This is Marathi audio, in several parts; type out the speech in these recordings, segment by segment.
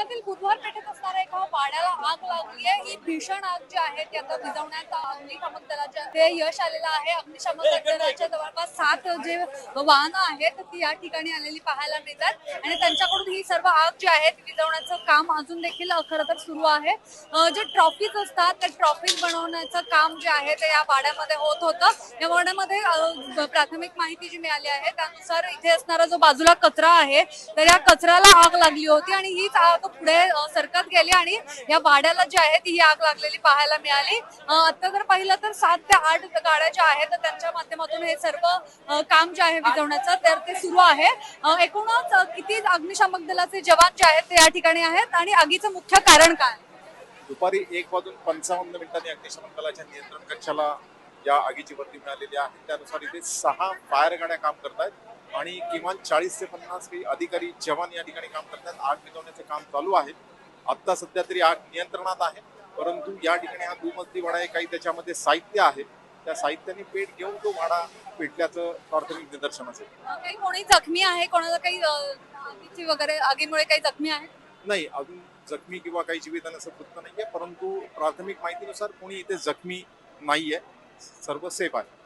पुण्यातील बुधवार पेठेत आग लागली आहे ही भीषण आग जी आहे ती आता विझवण्यात अग्निशामक दलाच्या ते यश आलेलं आहे. अग्निशामक दलाच्या जवळपास सात जे वाहनं आहेत ती या ठिकाणी आलेली पाहायला मिळतात. आणि त्यांच्याकडून ही सर्व आग जी आहे ती विझवण्याचं काम अजून देखील अ, खरं तर सुरू आहे. जे ट्रॉफीज असतात त्या ट्रॉफीज बनवण्याचं काम जे आहे ते या वाड्यामध्ये होत होतं. या वाड्यामध्ये प्राथमिक माहिती जी मिळाली आहे त्यानुसार इथे असणारा जो बाजूला कचरा आहे तर या कचऱ्याला आग लागली होती. आणि हीच आग पुढे सरकत गेली. आणि या वाड्याला जी आहे ती ही आग लागलेली पाहायला मिळाली. आता जर पाहिलं तर सात ते आठ गाड्या ज्या आहेत तर त्यांच्या माध्यमातून हे सर्व काम जे आहे विजवण्याचं तर ते सुरू आहे. एकूणच किती अग्निशामक दलाचे जवान जे आहेत ते या ठिकाणी आहेत आणि आगीचं मुख्य कारण काय? दुपारी एक वाजून पंचावन्न मिनिटांनी अग्निशमन दलाच्या नियंत्रण कक्षाला या आगीची वरती मिळालेली आहे. त्यानुसार इथे सहा फायर गाड्या काम करतायत आणि किमान चाळीस ते पन्नास काही अधिकारी जवान या ठिकाणी काम करतात आग विजवण्याचे काम चालू आहे. आता सध्या तरी आग नियंत्रणात आहे. परंतु या ठिकाणी हा दुमजली वाडा आहे काही त्याच्यामध्ये साहित्य आहे. त्या साहित्याने पेट घेऊन तो वाडा पेटल्याचं प्राथमिक निदर्शनाचं काही कोणी जखमी आहे? कोणाला काही आगीची वगैरे आगीमुळे काही जखमी आहे? नाही अजून जखमी किंवा काही जीवितहानीचं वृत्त नाहीये. परंतु प्राथमिक माहितीनुसार कोणी इथे जखमी नाहीये. सर्व सेफ आहे.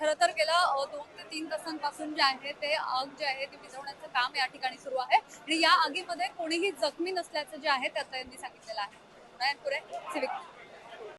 खरं तर गेल्या दोन ते तीन तासांपासून जे आहे ते आग जे आहे ते विझवण्याचं काम या ठिकाणी सुरू आहे. आणि या आगीमध्ये कोणीही जखमी नसल्याचं जे आहे त्याचं यांनी सांगितलेलं आहे. नयनपुरे सिविक